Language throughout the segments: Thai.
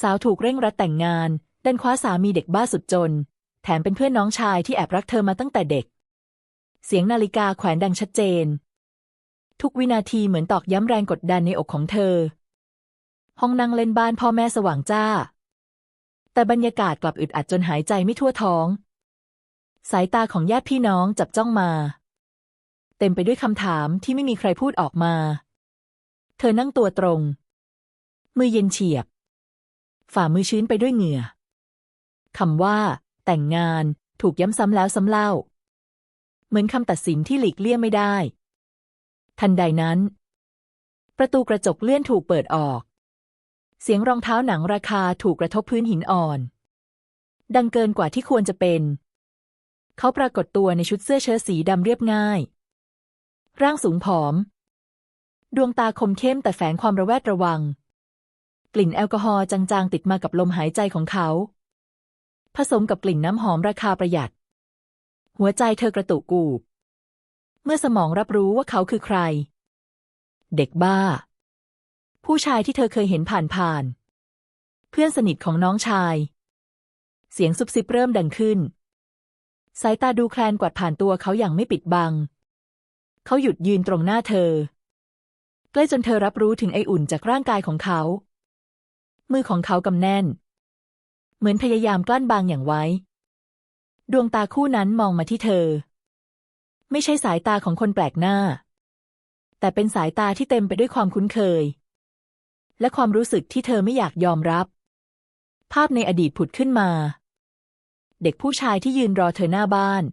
สาวถูกเร่งรัดแต่งงานดันคว้าสามีเด็กบ้าสุดจน แถมเป็นเพื่อนน้องชายที่แอบรักเธอมาตั้งแต่เด็ก เสียงนาฬิกาแขวนดังชัดเจน ทุกวินาทีเหมือนตอกย้ำแรงกดดันในอกของเธอ ห้องนั่งเล่นบ้านพ่อแม่สว่างจ้า แต่บรรยากาศกลับอึดอัดจนหายใจไม่ทั่วท้อง สายตาของญาติพี่น้องจับจ้องมา เต็มไปด้วยคำถามที่ไม่มีใครพูดออกมา เธอนั่งตัวตรง มือเย็นเฉียบ ฝ่ามือชื้นไปด้วยเหงื่อคำว่า แต่งงานถูกย้ำซ้ำแล้วซ้ำเล่า เหมือนคำตัดสินที่หลีกเลี่ยงไม่ได้ ทันใดนั้น ประตูกระจกเลื่อนถูกเปิดออก เสียงรองเท้าหนังราคาถูกกระทบพื้นหินอ่อน ดังเกินกว่าที่ควรจะเป็น เขาปรากฏตัวในชุดเสื้อเชิ้ตสีดำเรียบง่าย ร่างสูงผอม ดวงตาคมเข้มแต่แฝงความระแวดระวัง กลิ่นแอลกอฮอล์จางๆ ติดมากับลมหายใจของเขา ผสมกับกลิ่นน้ำหอมราคาประหยัด หัวใจเธอกระตุกกูบ เมื่อสมองรับรู้ว่าเขาคือใคร เด็กบ้า ผู้ชายที่เธอเคยเห็นผ่านๆ เพื่อนสนิทของน้องชาย เสียงซุบซิบเริ่มดังขึ้น สายตาดูแคลนกวาดผ่านตัวเขาอย่างไม่ปิดบัง เขาหยุดยืนตรงหน้าเธอ ใกล้จนเธอรับรู้ถึงไออุ่นจากร่างกายของเขา มือของเขากำแน่น เหมือนพยายามกลั้นบางอย่างไว้ ดวงตาคู่นั้นมองมาที่เธอ ไม่ใช่สายตาของคนแปลกหน้า แต่เป็นสายตาที่เต็มไปด้วยความคุ้นเคย และความรู้สึกที่เธอไม่อยากยอมรับ ภาพในอดีตผุดขึ้นมา เด็กผู้ชายที่ยืนรอเธอหน้าบ้าน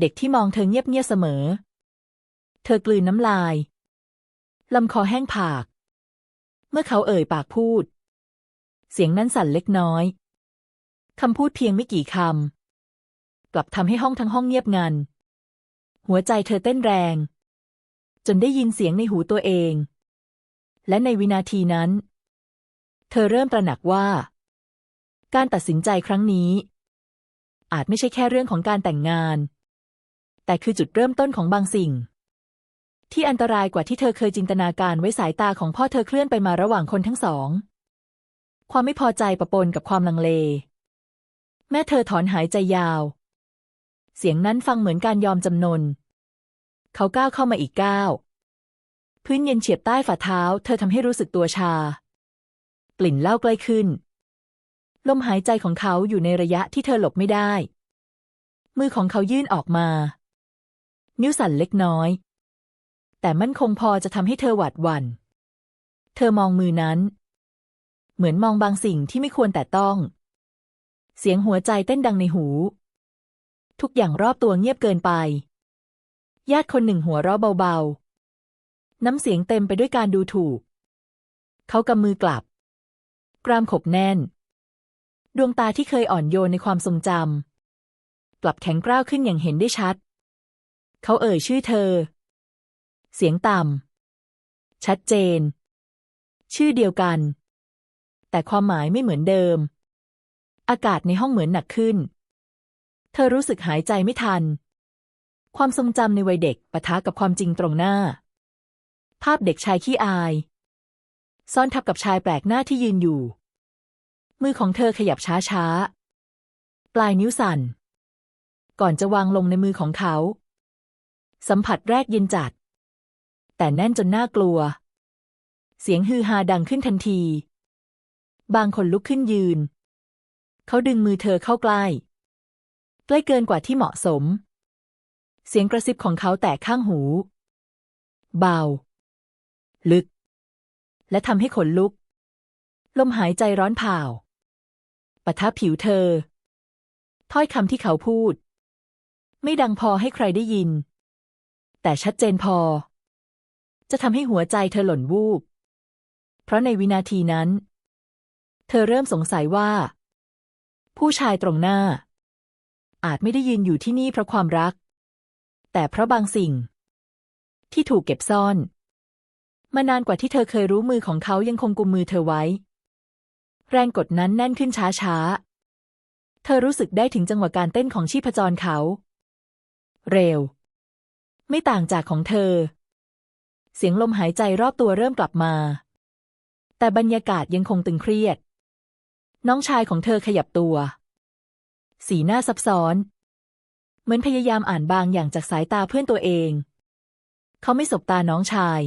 เด็กที่มองเธอเงียบๆเสมอ เธอกลืนน้ำลายลำคอแห้งผาก เมื่อเขาเอ่ยปากพูด เสียงนั้นสั่นเล็กน้อย คำพูดเพียงไม่กี่คำ กลับทำให้ห้องทั้งห้องเงียบงัน หัวใจเธอเต้นแรง จนได้ยินเสียงในหูตัวเอง และในวินาทีนั้น เธอเริ่มตระหนักว่า การตัดสินใจครั้งนี้ อาจไม่ใช่แค่เรื่องของการแต่งงาน แต่คือจุดเริ่มต้นของบางสิ่งที่อันตรายกว่าที่เธอเคยจินตนาการไว้สายตาของพ่อเธอเคลื่อนไปมาระหว่างคนทั้งสอง ความไม่พอใจปะปนกับความลังเล แม่เธอถอนหายใจยาว เสียงนั้นฟังเหมือนการยอมจำนน เขาก้าวเข้ามาอีกก้าวพื้นเย็นเฉียบใต้ฝ่าเท้า เธอทำให้รู้สึกตัวชา กลิ่นเหล้าใกล้ขึ้น ลมหายใจของเขาอยู่ในระยะที่เธอหลบไม่ได้ มือของเขายื่นออกมา นิ้วสั่นเล็กน้อย แต่มั่นคงพอจะทำให้เธอหวาดหวัน่น เธอมองมือนั้น เหมือนมองบางสิ่งที่ไม่ควรแต่ต้อง เสียงหัวใจเต้นดังในหู ทุกอย่างรอบตัวเงียบเกินไป ญาติคนหนึ่งหัวเราะเบาๆ น้ำเสียงเต็มไปด้วยการดูถูก เขากำมือกลับ กรามขบแน่น ดวงตาที่เคยอ่อนโยนในความทรงจำกลับแข็งกร้าวขึ้นอย่างเห็นได้ชัด เขาเอ่ยชื่อเธอ เสียงต่ำชัดเจน ชื่อเดียวกัน แต่ความหมายไม่เหมือนเดิม อากาศในห้องเหมือนหนักขึ้น เธอรู้สึกหายใจไม่ทัน ความทรงจำในวัยเด็กปะทะกับความจริงตรงหน้า ภาพเด็กชายขี้อาย ซ่อนทับกับชายแปลกหน้าที่ยืนอยู่ มือของเธอขยับช้าๆ ปลายนิ้วสั่น ก่อนจะวางลงในมือของเขา สัมผัสแรกเย็นจัด แต่แน่นจนน่ากลัวเสียงฮือฮาดังขึ้นทันที บางคนลุกขึ้นยืน เขาดึงมือเธอเข้าใกล้ ใกล้เกินกว่าที่เหมาะสม เสียงกระซิบของเขาแตกข้างหู เบา ลึก และทำให้ขนลุก ลมหายใจร้อนเผาปะทะผิวเธอ ถ้อยคำที่เขาพูด ไม่ดังพอให้ใครได้ยิน แต่ชัดเจนพอ จะทำให้หัวใจเธอหล่นวูบ เพราะในวินาทีนั้น เธอเริ่มสงสัยว่า ผู้ชายตรงหน้า อาจไม่ได้ยืนอยู่ที่นี่เพราะความรัก แต่เพราะบางสิ่ง ที่ถูกเก็บซ่อน มานานกว่าที่เธอเคยรู้มือของเขายังคงกุมมือเธอไว้ แรงกดนั้นแน่นขึ้นช้าๆ เธอรู้สึกได้ถึงจังหวะการเต้นของชีพจรเขา เร็ว ไม่ต่างจากของเธอ เสียงลมหายใจรอบตัวเริ่มกลับมาแต่บรรยากาศยังคงตึงเครียด น้องชายของเธอขยับตัว สีหน้าซับซ้อน เหมือนพยายามอ่านบางอย่างจากสายตาเพื่อนตัวเอง เขาไม่สบตาน้องชาย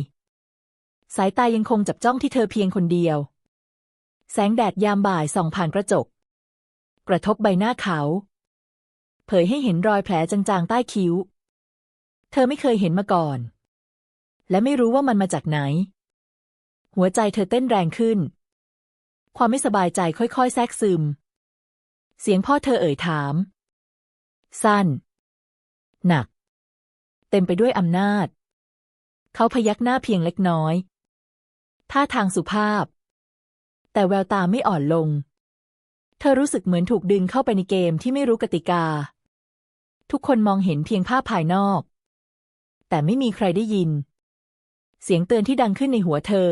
สายตายังคงจับจ้องที่เธอเพียงคนเดียว แสงแดดยามบ่ายส่องผ่านกระจก กระทบใบหน้าเขา เผยให้เห็นรอยแผลจางๆใต้คิ้ว เธอไม่เคยเห็นมาก่อน และไม่รู้ว่ามันมาจากไหน หัวใจเธอเต้นแรงขึ้น ความไม่สบายใจค่อยๆ แทรกซึม เสียงพ่อเธอเอ่ยถาม สั้น หนัก เต็มไปด้วยอำนาจ เขาพยักหน้าเพียงเล็กน้อย ท่าทางสุภาพ แต่แววตาไม่อ่อนลง เธอรู้สึกเหมือนถูกดึงเข้าไปในเกมที่ไม่รู้กติกา ทุกคนมองเห็นเพียงภาพภายนอก แต่ไม่มีใครได้ยิน เสียงเตือนที่ดังขึ้นในหัวเธอ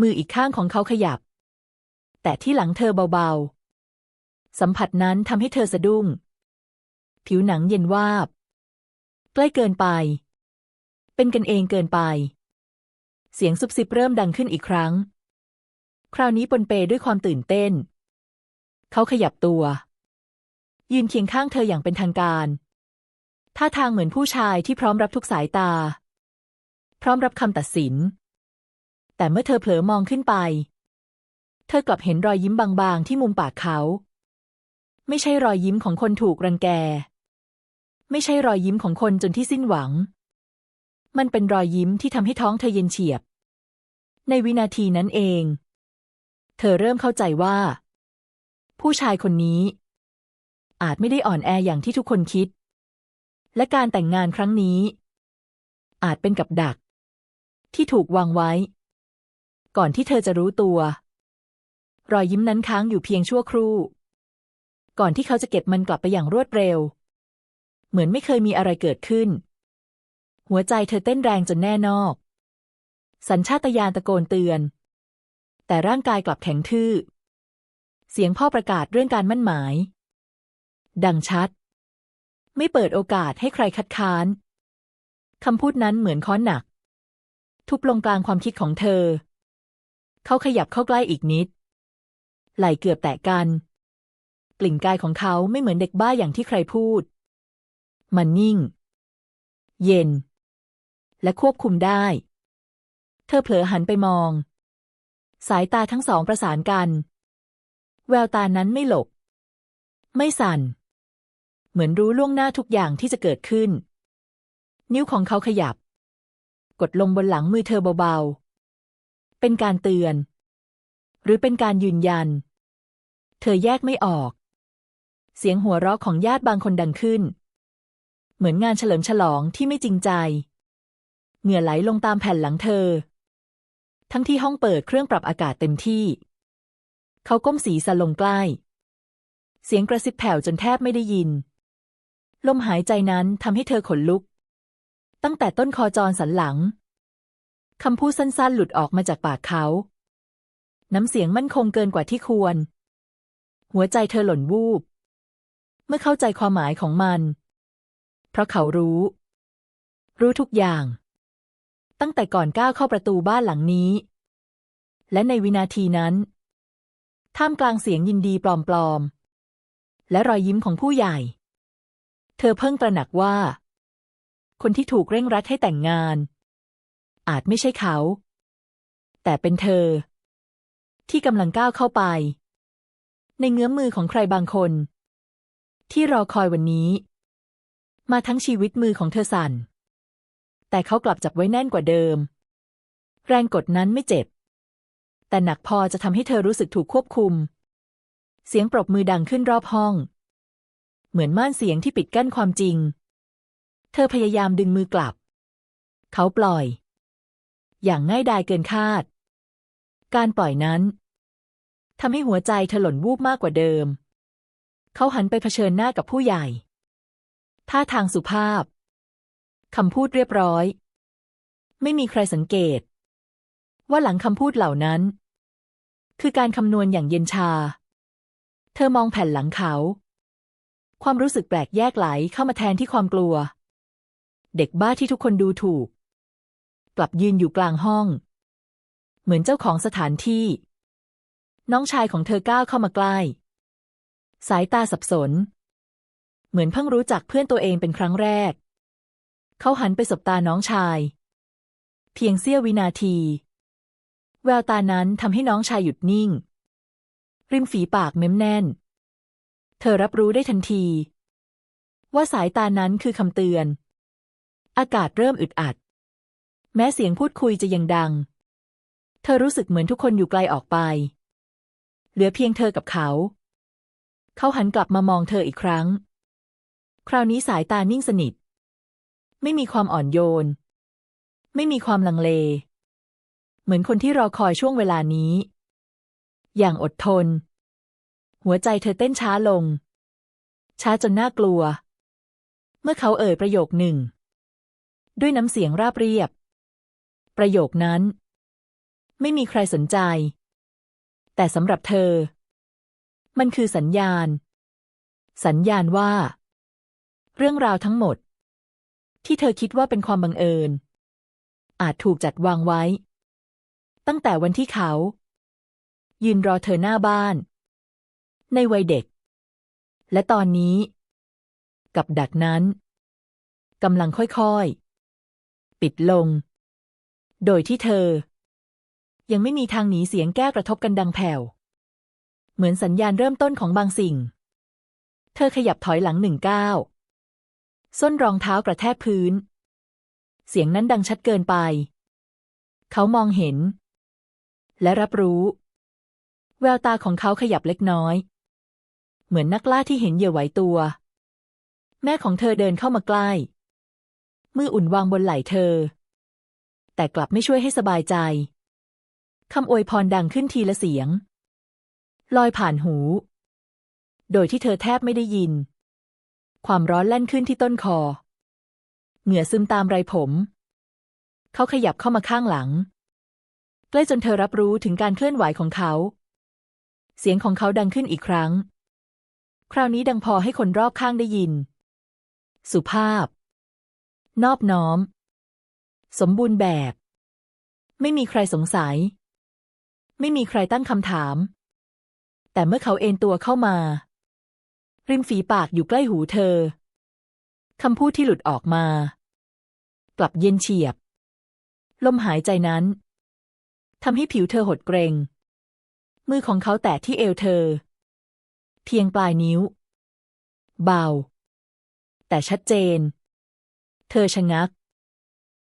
มืออีกข้างของเขาขยับ แต่ที่หลังเธอเบาๆ สัมผัสนั้นทำให้เธอสะดุ้ง ผิวหนังเย็นวาบ ใกล้เกินไป เป็นกันเองเกินไป เสียงซุบซิบเริ่มดังขึ้นอีกครั้ง คราวนี้ปนเปด้วยความตื่นเต้น เขาขยับตัว ยืนเคียงข้างเธออย่างเป็นทางการท่าทางเหมือนผู้ชายที่พร้อมรับทุกสายตา พร้อมรับคำตัดสิน แต่เมื่อเธอเผลอมองขึ้นไป เธอกลับเห็นรอยยิ้มบางๆ ที่มุมปากเขา ไม่ใช่รอยยิ้มของคนถูกรังแก ไม่ใช่รอยยิ้มของคนจนที่สิ้นหวัง มันเป็นรอยยิ้มที่ทำให้ท้องเธอเย็นเฉียบ ในวินาทีนั้นเอง เธอเริ่มเข้าใจว่า ผู้ชายคนนี้ อาจไม่ได้อ่อนแออย่างที่ทุกคนคิด และการแต่งงานครั้งนี้ อาจเป็นกับดัก ที่ถูกวางไว้ ก่อนที่เธอจะรู้ตัว รอยยิ้มนั้นค้างอยู่เพียงชั่วครู่ ก่อนที่เขาจะเก็บมันกลับไปอย่างรวดเร็ว เหมือนไม่เคยมีอะไรเกิดขึ้น หัวใจเธอเต้นแรงจนแน่นอก สัญชาตญาณตะโกนเตือน แต่ร่างกายกลับแข็งทื่อ เสียงพ่อประกาศเรื่องการมั่นหมาย ดังชัด ไม่เปิดโอกาสให้ใครคัดค้านคำพูดนั้นเหมือนค้อนหนัก ทุบลงกลางความคิดของเธอ เขาขยับเข้าใกล้อีกนิด ไหล่เกือบแตะกันกลิ่นกายของเขาไม่เหมือนเด็กบ้าอย่างที่ใครพูด มันนิ่ง เย็น และควบคุมได้ เธอเผลอหันไปมอง สายตาทั้งสองประสานกัน แววตานั้นไม่หลบ ไม่สั่น เหมือนรู้ล่วงหน้าทุกอย่างที่จะเกิดขึ้น นิ้วของเขาขยับ กดลงบนหลังมือเธอเบาๆ เป็นการเตือนหรือเป็นการยืนยัน เธอแยกไม่ออก เสียงหัวเราะของญาติบางคนดังขึ้น เหมือนงานเฉลิมฉลองที่ไม่จริงใจ เหงื่อไหลลงตามแผ่นหลังเธอ ทั้งที่ห้องเปิดเครื่องปรับอากาศเต็มที่ เขาก้มศีรษะลงใกล้ เสียงกระซิบแผ่วจนแทบไม่ได้ยิน ลมหายใจนั้นทำให้เธอขนลุก ตั้งแต่ต้นคอจรสันหลังคำพูดสั้นๆ หลุดออกมาจากปากเขา น้ำเสียงมั่นคงเกินกว่าที่ควร หัวใจเธอหล่นวูบ เมื่อเข้าใจความหมายของมัน เพราะเขารู้ รู้ทุกอย่าง ตั้งแต่ก่อนก้าวเข้าประตูบ้านหลังนี้ และในวินาทีนั้น ท่ามกลางเสียงยินดีปลอมๆ และรอยยิ้มของผู้ใหญ่ เธอเพิ่งตระหนักว่า คนที่ถูกเร่งรัดให้แต่งงาน อาจไม่ใช่เขา แต่เป็นเธอ ที่กำลังก้าวเข้าไป ในเงื้อมมือของใครบางคน ที่รอคอยวันนี้ มาทั้งชีวิตมือของเธอสั่น แต่เขากลับจับไว้แน่นกว่าเดิม แรงกดนั้นไม่เจ็บ แต่หนักพอจะทำให้เธอรู้สึกถูกควบคุม เสียงปรบมือดังขึ้นรอบห้อง เหมือนม่านเสียงที่ปิดกั้นความจริง เธอพยายามดึงมือกลับ เขาปล่อย อย่างง่ายดายเกินคาด การปล่อยนั้น ทำให้หัวใจเธอหล่นวูบมากกว่าเดิม เขาหันไปเผชิญหน้ากับผู้ใหญ่ ท่าทางสุภาพ คำพูดเรียบร้อย ไม่มีใครสังเกต ว่าหลังคำพูดเหล่านั้น คือการคำนวณอย่างเย็นชา เธอมองแผ่นหลังเขา ความรู้สึกแปลกแยกไหลเข้ามาแทนที่ความกลัว เด็กบ้าที่ทุกคนดูถูก กลับยืนอยู่กลางห้อง เหมือนเจ้าของสถานที่ น้องชายของเธอก้าวเข้ามาใกล้ สายตาสับสน เหมือนเพิ่งรู้จักเพื่อนตัวเองเป็นครั้งแรก เขาหันไปสบตาน้องชาย เพียงเสี้ยววินาที แววตานั้นทำให้น้องชายหยุดนิ่ง ริมฝีปากเม้มแน่น เธอรับรู้ได้ทันที ว่าสายตานั้นคือคำเตือน อากาศเริ่มอึดอัด แม้เสียงพูดคุยจะยังดัง เธอรู้สึกเหมือนทุกคนอยู่ไกลออกไป เหลือเพียงเธอกับเขา เขาหันกลับมามองเธออีกครั้ง คราวนี้สายตานิ่งสนิท ไม่มีความอ่อนโยน ไม่มีความลังเล เหมือนคนที่รอคอยช่วงเวลานี้ อย่างอดทน หัวใจเธอเต้นช้าลง ช้าจนน่ากลัว เมื่อเขาเอ่ยประโยคหนึ่ง ด้วยน้ำเสียงราบเรียบ ประโยคนั้น ไม่มีใครสนใจ แต่สำหรับเธอ มันคือสัญญาณ สัญญาณว่า เรื่องราวทั้งหมด ที่เธอคิดว่าเป็นความบังเอิญ อาจถูกจัดวางไว้ ตั้งแต่วันที่เขา ยืนรอเธอหน้าบ้าน ในวัยเด็ก และตอนนี้ กับดักนั้นกำลังค่อยๆ ปิดลง โดยที่เธอ ยังไม่มีทางหนีเสียงแก้กระทบกันดังแผ่ว เหมือนสัญญาณเริ่มต้นของบางสิ่ง เธอขยับถอยหลังหนึ่งก้าวส้นรองเท้ากระแทกพื้น เสียงนั้นดังชัดเกินไป เขามองเห็น และรับรู้ แววตาของเขาขยับเล็กน้อย เหมือนนักล่าที่เห็นเหยื่อไหวตัว แม่ของเธอเดินเข้ามาใกล้ มืออุ่นวางบนไหล่เธอ แต่กลับไม่ช่วยให้สบายใจ คำอวยพรดังขึ้นทีละเสียง ลอยผ่านหู โดยที่เธอแทบไม่ได้ยิน ความร้อนแล่นขึ้นที่ต้นคอ เหงื่อซึมตามไรผม เขาขยับเข้ามาข้างหลัง ใกล้จนเธอรับรู้ถึงการเคลื่อนไหวของเขา เสียงของเขาดังขึ้นอีกครั้ง คราวนี้ดังพอให้คนรอบข้างได้ยิน สุภาพ นอบน้อม สมบูรณ์แบบ ไม่มีใครสงสัย ไม่มีใครตั้งคำถาม แต่เมื่อเขาเอนตัวเข้ามา ริมฝีปากอยู่ใกล้หูเธอคำพูดที่หลุดออกมา กลับเย็นเฉียบ ลมหายใจนั้นทำให้ผิวเธอหดเกรง มือของเขาแตะที่เอวเธอ เพียงปลายนิ้ว เบา แต่ชัดเจน เธอชะงัก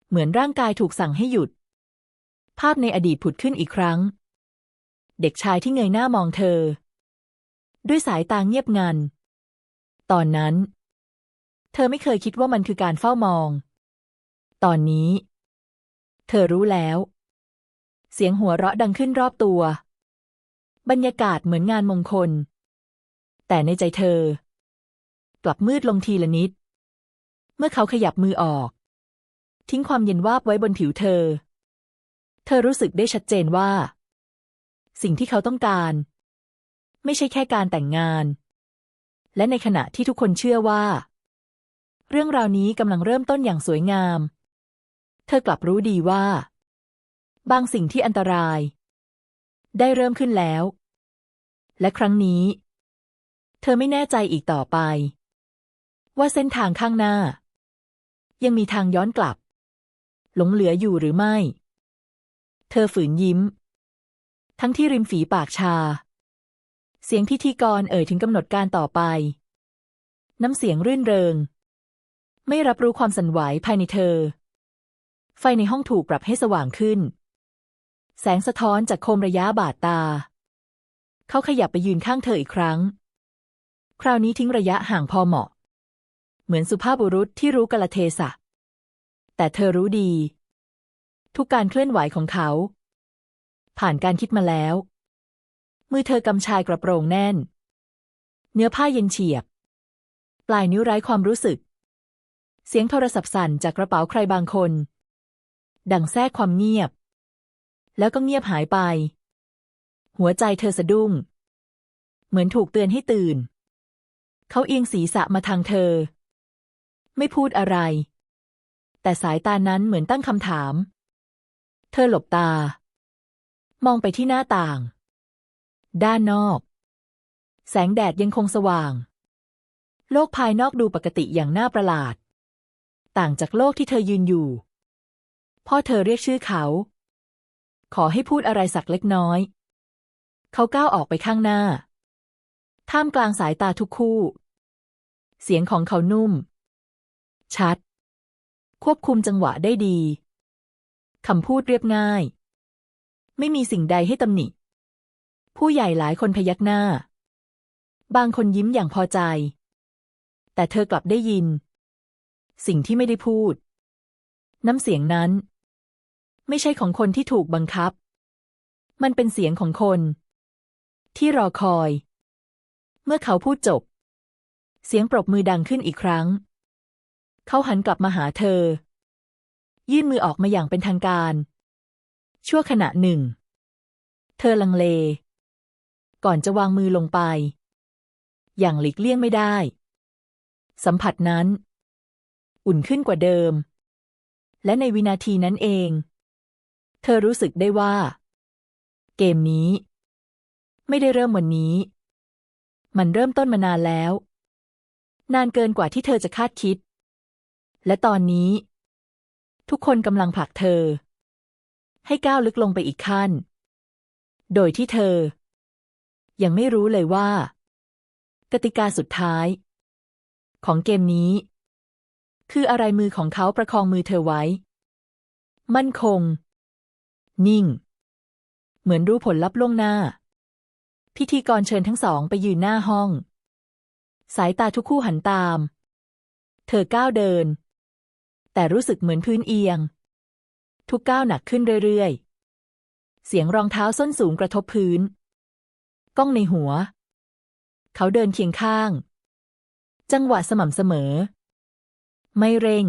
เหมือนร่างกายถูกสั่งให้หยุด ภาพในอดีตผุดขึ้นอีกครั้ง เด็กชายที่เงยหน้ามองเธอ ด้วยสายตาเงียบงัน ตอนนั้น เธอไม่เคยคิดว่ามันคือการเฝ้ามอง ตอนนี้ เธอรู้แล้ว เสียงหัวเราะดังขึ้นรอบตัว บรรยากาศเหมือนงานมงคล แต่ในใจเธอ กลับมืดลงทีละนิด เมื่อเขาขยับมือออก ทิ้งความเย็นวาบไว้บนผิวเธอ เธอรู้สึกได้ชัดเจนว่า สิ่งที่เขาต้องการ ไม่ใช่แค่การแต่งงาน และในขณะที่ทุกคนเชื่อว่า เรื่องราวนี้กำลังเริ่มต้นอย่างสวยงาม เธอกลับรู้ดีว่า บางสิ่งที่อันตราย ได้เริ่มขึ้นแล้ว และครั้งนี้ เธอไม่แน่ใจอีกต่อไป ว่าเส้นทางข้างหน้า ยังมีทางย้อนกลับ หลงเหลืออยู่หรือไม่ เธอฝืนยิ้ม ทั้งที่ริมฝีปากชา เสียงพิธีกรเอ่ยถึงกำหนดการต่อไป น้ำเสียงรื่นเริง ไม่รับรู้ความสั่นไหวภายในเธอ ไฟในห้องถูกปรับให้สว่างขึ้น แสงสะท้อนจากโคมระยะบาดตา เขาขยับไปยืนข้างเธออีกครั้ง คราวนี้ทิ้งระยะห่างพอเหมาะ เหมือนสุภาพบุรุษที่รู้กาลเทศะแต่เธอรู้ดี ทุกการเคลื่อนไหวของเขา ผ่านการคิดมาแล้ว มือเธอกำชายกระโปรงแน่น เนื้อผ้าเย็นเฉียบ ปลายนิ้วไร้ความรู้สึก เสียงโทรศัพท์สั่นจากกระเป๋าใครบางคน ดังแทรกความเงียบ แล้วก็เงียบหายไป หัวใจเธอสะดุ้ง เหมือนถูกเตือนให้ตื่น เขาเอียงศีรษะมาทางเธอ ไม่พูดอะไร แต่สายตานั้นเหมือนตั้งคำถาม เธอหลบตา มองไปที่หน้าต่าง ด้านนอก แสงแดดยังคงสว่าง โลกภายนอกดูปกติอย่างน่าประหลาด ต่างจากโลกที่เธอยืนอยู่ พ่อเธอเรียกชื่อเขา ขอให้พูดอะไรสักเล็กน้อย เขาก้าวออกไปข้างหน้า ท่ามกลางสายตาทุกคู่ เสียงของเขานุ่ม ชัด ควบคุมจังหวะได้ดีคำพูดเรียบง่าย ไม่มีสิ่งใดให้ตำหนิ ผู้ใหญ่หลายคนพยักหน้า บางคนยิ้มอย่างพอใจ แต่เธอกลับได้ยิน สิ่งที่ไม่ได้พูด น้ำเสียงนั้น ไม่ใช่ของคนที่ถูกบังคับ มันเป็นเสียงของคน ที่รอคอย เมื่อเขาพูดจบ เสียงปรบมือดังขึ้นอีกครั้ง เขาหันกลับมาหาเธอ ยื่นมือออกมาอย่างเป็นทางการ ชั่วขณะหนึ่ง เธอลังเล ก่อนจะวางมือลงไป อย่างหลีกเลี่ยงไม่ได้ สัมผัสนั้น อุ่นขึ้นกว่าเดิม และในวินาทีนั้นเอง เธอรู้สึกได้ว่า เกมนี้ ไม่ได้เริ่มวันนี้ มันเริ่มต้นมานานแล้ว นานเกินกว่าที่เธอจะคาดคิด และตอนนี้ ทุกคนกำลังผลักเธอ ให้ก้าวลึกลงไปอีกขั้น โดยที่เธอ ยังไม่รู้เลยว่า กติกาสุดท้าย ของเกมนี้ คืออะไรมือของเขาประคองมือเธอไว้ มั่นคง นิ่ง เหมือนรู้ผลลัพธ์ล่วงหน้า พิธีกรเชิญทั้งสองไปยืนหน้าห้อง สายตาทุกคู่หันตาม เธอก้าวเดิน แต่รู้สึกเหมือนพื้นเอียง ทุกก้าวหนักขึ้นเรื่อยๆ เสียงรองเท้าส้นสูงกระทบพื้น ก้องในหัว เขาเดินเคียงข้าง จังหวะสม่ำเสมอ ไม่เร่ง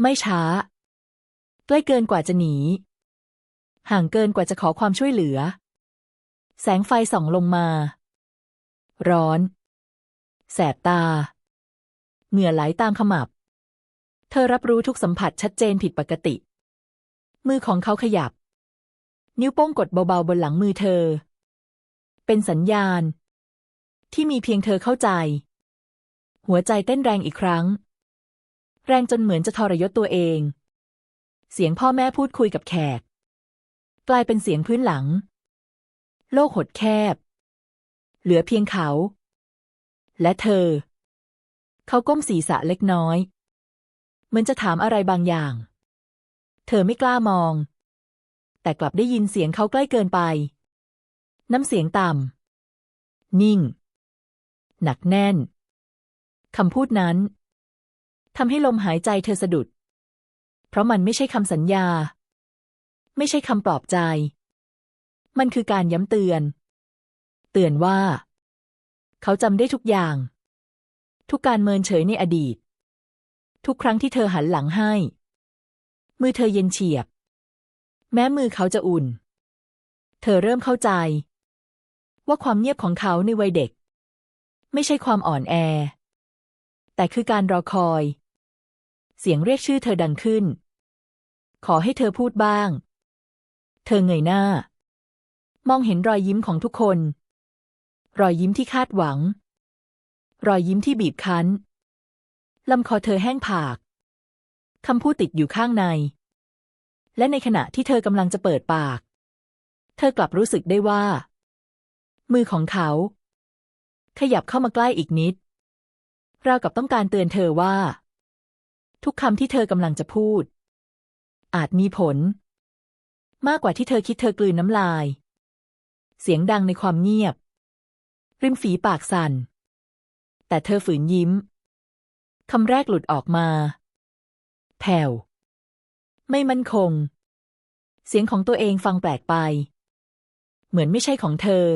ไม่ช้า ใกล้เกินกว่าจะหนี ห่างเกินกว่าจะขอความช่วยเหลือ แสงไฟส่องลงมา ร้อน แสบตา เหงื่อไหลตามขมับเธอรับรู้ทุกสัมผัสชัดเจนผิดปกติ มือของเขาขยับ นิ้วโป้งกดเบาๆบนหลังมือเธอ เป็นสัญญาณ ที่มีเพียงเธอเข้าใจ หัวใจเต้นแรงอีกครั้ง แรงจนเหมือนจะทรยศตัวเอง เสียงพ่อแม่พูดคุยกับแขก กลายเป็นเสียงพื้นหลัง โลกหดแคบ เหลือเพียงเขา และเธอ เขาก้มศีรษะเล็กน้อย เหมือนจะถามอะไรบางอย่าง เธอไม่กล้ามอง แต่กลับได้ยินเสียงเขาใกล้เกินไป น้ำเสียงต่ำ นิ่ง หนักแน่น คำพูดนั้นทำให้ลมหายใจเธอสะดุด เพราะมันไม่ใช่คำสัญญา ไม่ใช่คำปลอบใจ มันคือการย้ำเตือน เตือนว่า เขาจำได้ทุกอย่าง ทุกการเมินเฉยในอดีต ทุกครั้งที่เธอหันหลังให้ มือเธอเย็นเฉียบ แม้มือเขาจะอุ่น เธอเริ่มเข้าใจ ว่าความเงียบของเขาในวัยเด็ก ไม่ใช่ความอ่อนแอ แต่คือการรอคอย เสียงเรียกชื่อเธอดังขึ้น ขอให้เธอพูดบ้าง เธอเงยหน้า มองเห็นรอยยิ้มของทุกคน รอยยิ้มที่คาดหวัง รอยยิ้มที่บีบคั้นลำคอเธอแห้งผาก คำพูดติดอยู่ข้างใน และในขณะที่เธอกำลังจะเปิดปาก เธอกลับรู้สึกได้ว่า มือของเขา ขยับเข้ามาใกล้อีกนิด ราวกับต้องการเตือนเธอว่า ทุกคำที่เธอกำลังจะพูด อาจมีผล มากกว่าที่เธอคิดเธอกลืนน้ำลาย เสียงดังในความเงียบ ริมฝีปากสั่น แต่เธอฝืนยิ้มคำแรกหลุดออกมา แผ่ว ไม่มั่นคง เสียงของตัวเองฟังแปลกไป เหมือนไม่ใช่ของเธอ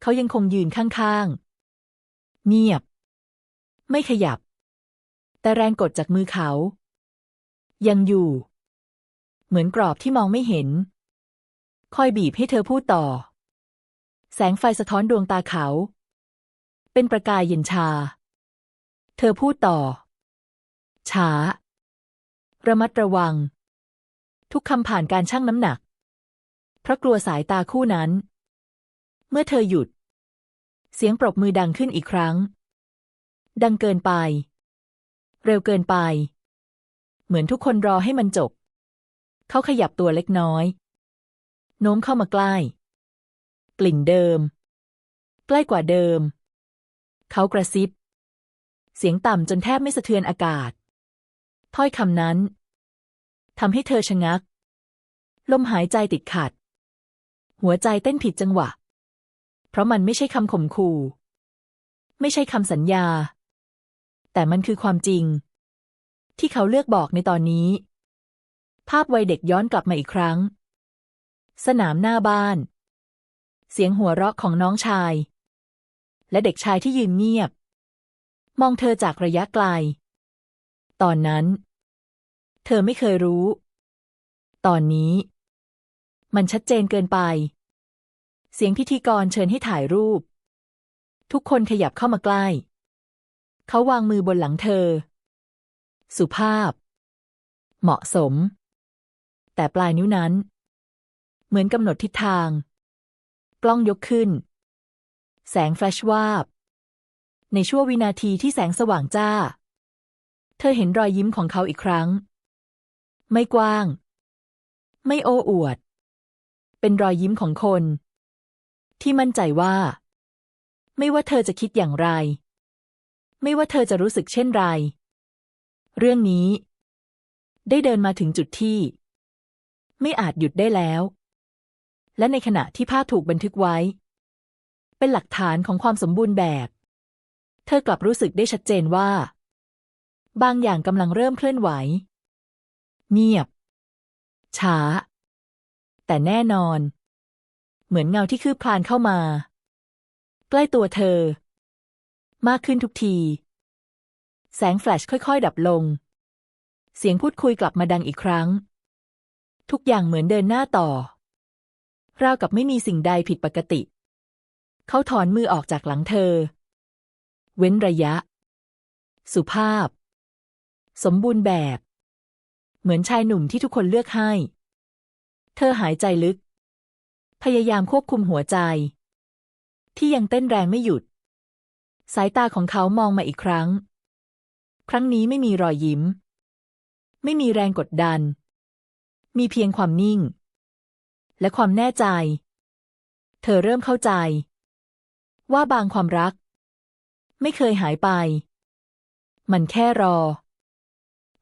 เขายังคงยืนข้างๆ เงียบ ไม่ขยับ แต่แรงกดจากมือเขา ยังอยู่ เหมือนกรอบที่มองไม่เห็น คอยบีบให้เธอพูดต่อ แสงไฟสะท้อนดวงตาเขา เป็นประกายเย็นชา เธอพูดต่อช้า ระมัดระวัง ทุกคำผ่านการชั่งน้ำหนัก เพราะกลัวสายตาคู่นั้น เมื่อเธอหยุด เสียงปรบมือดังขึ้นอีกครั้ง ดังเกินไป เร็วเกินไป เหมือนทุกคนรอให้มันจบ เขาขยับตัวเล็กน้อย โน้มเข้ามาใกล้ กลิ่นเดิม ใกล้กว่าเดิม เขากระซิบ เสียงต่ำจนแทบไม่สะเทือนอากาศ ถ้อยคำนั้นทำให้เธอชะงัก ลมหายใจติดขัด หัวใจเต้นผิดจังหวะ เพราะมันไม่ใช่คำข่มขู่ ไม่ใช่คำสัญญา แต่มันคือความจริง ที่เขาเลือกบอกในตอนนี้ ภาพวัยเด็กย้อนกลับมาอีกครั้ง สนามหน้าบ้าน เสียงหัวเราะของน้องชาย และเด็กชายที่ยืนเงียบ มองเธอจากระยะไกล ตอนนั้น เธอไม่เคยรู้ ตอนนี้ มันชัดเจนเกินไป เสียงพิธีกรเชิญให้ถ่ายรูป ทุกคนขยับเข้ามาใกล้ เขาวางมือบนหลังเธอ สุภาพ เหมาะสม แต่ปลายนิ้วนั้น เหมือนกำหนดทิศทาง กล้องยกขึ้น แสงแฟลชวาบ ในชั่ววินาทีที่แสงสว่างจ้า เธอเห็นรอยยิ้มของเขาอีกครั้ง ไม่กว้าง ไม่โอ้อวด เป็นรอยยิ้มของคน ที่มั่นใจว่า ไม่ว่าเธอจะคิดอย่างไร ไม่ว่าเธอจะรู้สึกเช่นไร เรื่องนี้ ได้เดินมาถึงจุดที่ ไม่อาจหยุดได้แล้ว และในขณะที่ภาพถูกบันทึกไว้ เป็นหลักฐานของความสมบูรณ์แบบ เธอกลับรู้สึกได้ชัดเจนว่า บางอย่างกำลังเริ่มเคลื่อนไหว เงียบ ช้า แต่แน่นอน เหมือนเงาที่คืบคลานเข้ามา ใกล้ตัวเธอ มากขึ้นทุกที แสงแฟลชค่อยๆ ดับลง เสียงพูดคุยกลับมาดังอีกครั้ง ทุกอย่างเหมือนเดินหน้าต่อ ราวกับไม่มีสิ่งใดผิดปกติ เขาถอนมือออกจากหลังเธอ เว้นระยะ สุภาพ สมบูรณ์แบบ เหมือนชายหนุ่มที่ทุกคนเลือกให้ เธอหายใจลึก พยายามควบคุมหัวใจ ที่ยังเต้นแรงไม่หยุด สายตาของเขามองมาอีกครั้ง ครั้งนี้ไม่มีรอยยิ้ม ไม่มีแรงกดดัน มีเพียงความนิ่ง และความแน่ใจ เธอเริ่มเข้าใจ ว่าบางความรัก ไม่เคยหายไปมันแค่รอ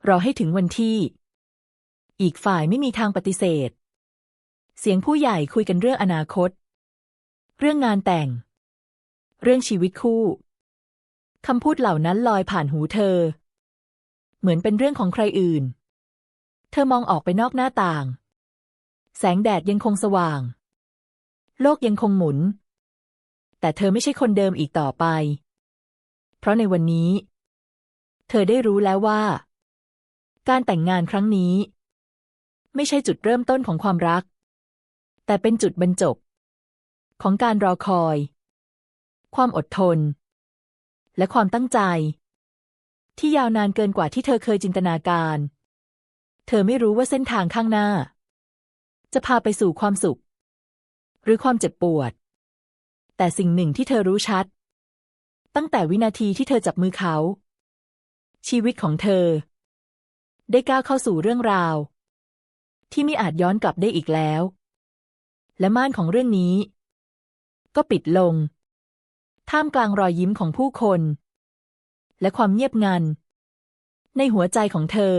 รอให้ถึงวันที่ อีกฝ่ายไม่มีทางปฏิเสธ เสียงผู้ใหญ่คุยกันเรื่องอนาคต เรื่องงานแต่ง เรื่องชีวิตคู่คำพูดเหล่านั้นลอยผ่านหูเธอ เหมือนเป็นเรื่องของใครอื่น เธอมองออกไปนอกหน้าต่าง แสงแดดยังคงสว่าง โลกยังคงหมุน แต่เธอไม่ใช่คนเดิมอีกต่อไป เพราะในวันนี้ เธอได้รู้แล้วว่า การแต่งงานครั้งนี้ ไม่ใช่จุดเริ่มต้นของความรัก แต่เป็นจุดบรรจบ ของการรอคอย ความอดทน และความตั้งใจ ที่ยาวนานเกินกว่าที่เธอเคยจินตนาการ เธอไม่รู้ว่าเส้นทางข้างหน้า จะพาไปสู่ความสุข หรือความเจ็บปวด แต่สิ่งหนึ่งที่เธอรู้ชัด ตั้งแต่วินาทีที่เธอจับมือเขา ชีวิตของเธอ ได้ก้าวเข้าสู่เรื่องราว ที่ไม่อาจย้อนกลับได้อีกแล้ว และม่านของเรื่องนี้ ก็ปิดลง ท่ามกลางรอยยิ้มของผู้คน และความเงียบงัน ในหัวใจของเธอ